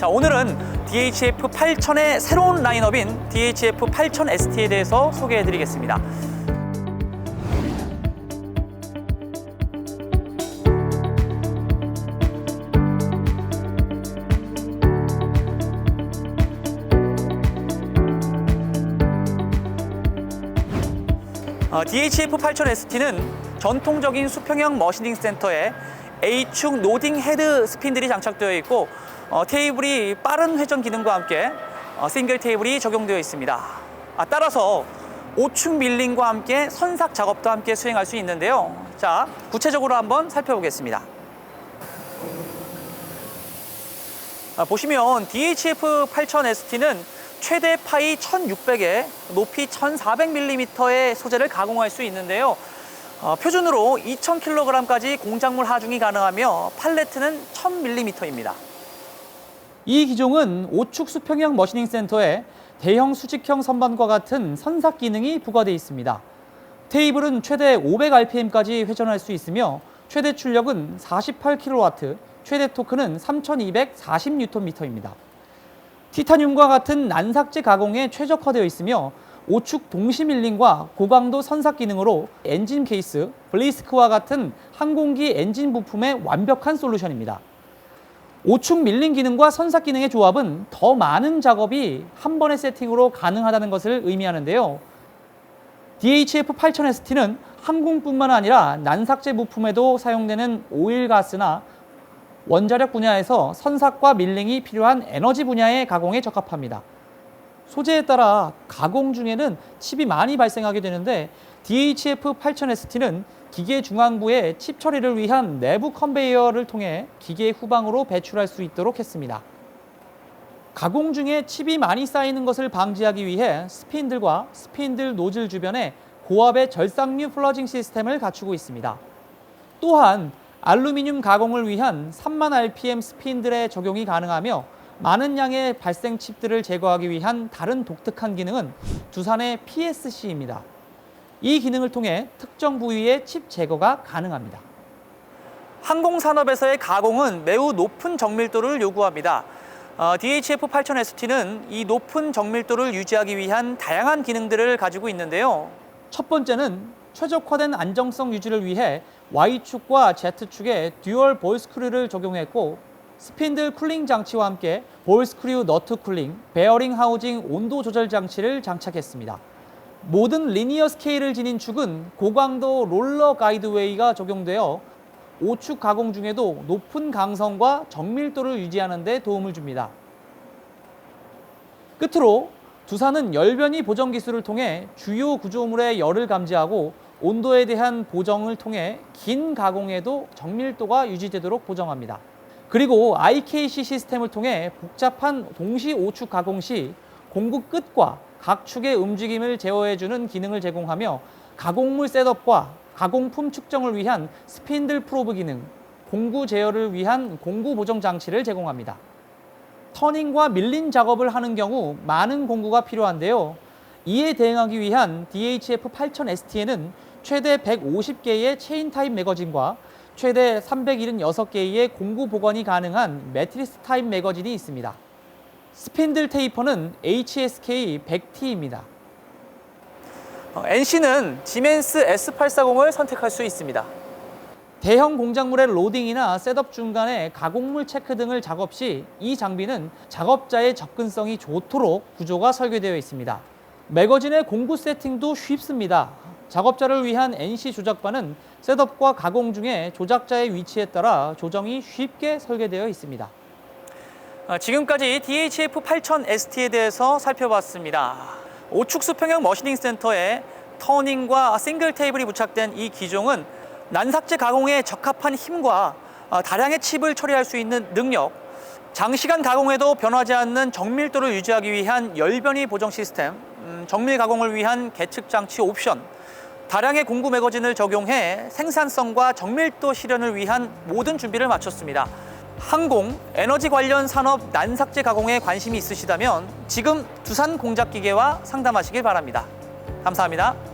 자, 오늘은 DHF 8000의 새로운 라인업인 DHF 8000 ST에 대해서 소개해 드리겠습니다. 어, DHF 8000 ST는 전통적인 수평형 머시닝 센터에 A축 노딩 헤드 스핀들이 장착되어 있고 어, 테이블이 빠른 회전 기능과 함께 어, 싱글 테이블이 적용되어 있습니다. 아, 따라서 5축 밀링과 함께 선삭 작업도 함께 수행할 수 있는데요. 자, 구체적으로 한번 살펴보겠습니다. 아, 보시면 DHF 8000 ST는 최대 파이 1600에 높이 1400mm의 소재를 가공할 수 있는데요. 어, 표준으로 2000kg까지 공작물 하중이 가능하며 팔레트는 1000mm입니다. 이 기종은 5축 수평형 머시닝 센터에 대형 수직형 선반과 같은 선삭 기능이 부과되어 있습니다. 테이블은 최대 500rpm까지 회전할 수 있으며 최대 출력은 48kW, 최대 토크는 3240Nm입니다. 티타늄과 같은 난삭제 가공에 최적화되어 있으며 5축 동시 밀링과 고강도 선삭 기능으로 엔진 케이스, 블리스크와 같은 항공기 엔진 부품의 완벽한 솔루션입니다. 5축 밀링 기능과 선삭 기능의 조합은 더 많은 작업이 한 번의 세팅으로 가능하다는 것을 의미하는데요. DHF 8000ST는 항공뿐만 아니라 난삭제 부품에도 사용되는 오일 가스나 원자력 분야에서 선삭과 밀링이 필요한 에너지 분야의 가공에 적합합니다. 소재에 따라 가공 중에는 칩이 많이 발생하게 되는데 DHF 8000ST는 기계 중앙부에 칩 처리를 위한 내부 컨베이어를 통해 기계 후방으로 배출할 수 있도록 했습니다. 가공 중에 칩이 많이 쌓이는 것을 방지하기 위해 스핀들과 스핀들 노즐 주변에 고압의 절삭류 플러징 시스템을 갖추고 있습니다. 또한 알루미늄 가공을 위한 3만 rpm 스핀들의 적용이 가능하며 많은 양의 발생 칩들을 제거하기 위한 다른 독특한 기능은 두산의 PSC입니다. 이 기능을 통해 특정 부위의 칩 제거가 가능합니다. 항공산업에서의 가공은 매우 높은 정밀도를 요구합니다. 어, DHF 8000 ST는 이 높은 정밀도를 유지하기 위한 다양한 기능들을 가지고 있는데요. 첫 번째는 최적화된 안정성 유지를 위해 Y축과 Z축에 듀얼 볼 스크류를 적용했고 스핀들 쿨링 장치와 함께 볼 스크류 너트 쿨링, 베어링 하우징 온도 조절 장치를 장착했습니다. 모든 리니어 스케일을 지닌 축은 고강도 롤러 가이드웨이가 적용되어 5축 가공 중에도 높은 강성과 정밀도를 유지하는 데 도움을 줍니다. 끝으로 두산은 열변이 보정 기술을 통해 주요 구조물의 열을 감지하고 온도에 대한 보정을 통해 긴 가공에도 정밀도가 유지되도록 보정합니다. 그리고 IKC 시스템을 통해 복잡한 동시 5축 가공 시 공구 끝과 각 축의 움직임을 제어해주는 기능을 제공하며 가공물 셋업과 가공품 측정을 위한 스핀들 프로브 기능, 공구 제어를 위한 공구 보정 장치를 제공합니다. 터닝과 밀린 작업을 하는 경우 많은 공구가 필요한데요. 이에 대응하기 위한 DHF 8000 ST에는 최대 150개의 체인 타입 매거진과 최대 376개의 공구 보관이 가능한 매트리스 타입 매거진이 있습니다. 스핀들 테이퍼는 HSK 100T입니다. NC는 지멘스 S840을 선택할 수 있습니다. 대형 공작물의 로딩이나 셋업 중간에 가공물 체크 등을 작업 시 이 장비는 작업자의 접근성이 좋도록 구조가 설계되어 있습니다. 매거진의 공구 세팅도 쉽습니다. 작업자를 위한 NC 조작반은 셋업과 가공 중에 조작자의 위치에 따라 조정이 쉽게 설계되어 있습니다. 아, 지금까지 DHF 8000 ST에 대해서 살펴봤습니다. 5축 수 평형 머시닝 센터에 터닝과 싱글 테이블이 부착된 이 기종은 난삭제 가공에 적합한 힘과 아, 다량의 칩을 처리할 수 있는 능력, 장시간 가공에도 변하지 않는 정밀도를 유지하기 위한 열변이 보정 시스템, 음, 정밀 가공을 위한 계측 장치 옵션, 다량의 공구 매거진을 적용해 생산성과 정밀도 실현을 위한 모든 준비를 마쳤습니다. 항공, 에너지 관련 산업 난삭제 가공에 관심이 있으시다면 지금 두산 공작기계와 상담하시길 바랍니다. 감사합니다.